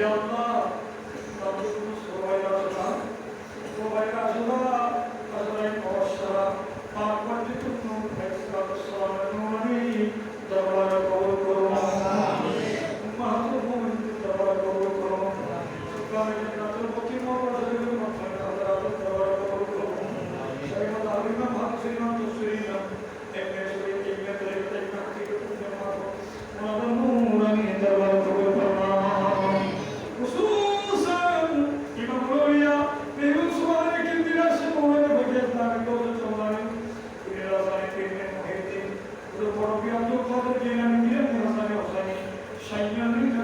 যে অন্য সবাই আসলাম সবাই আসলাম Kurbanı bir anda o kadar gelen bir yer, Kurbanı yok. Yani, Şengenlik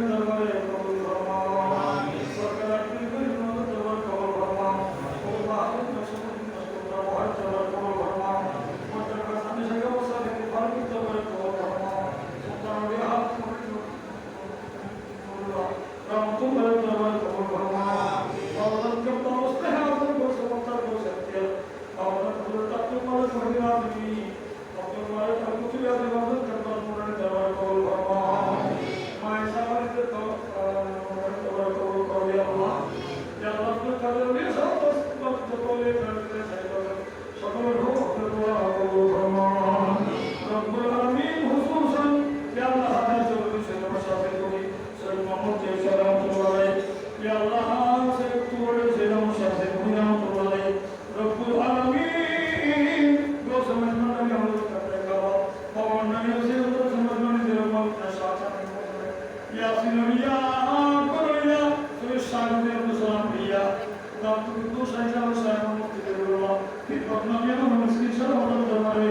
Başlayacağımız sayfamız kitabı var. Bir bakmaya da bunu sıkışan olan zamanı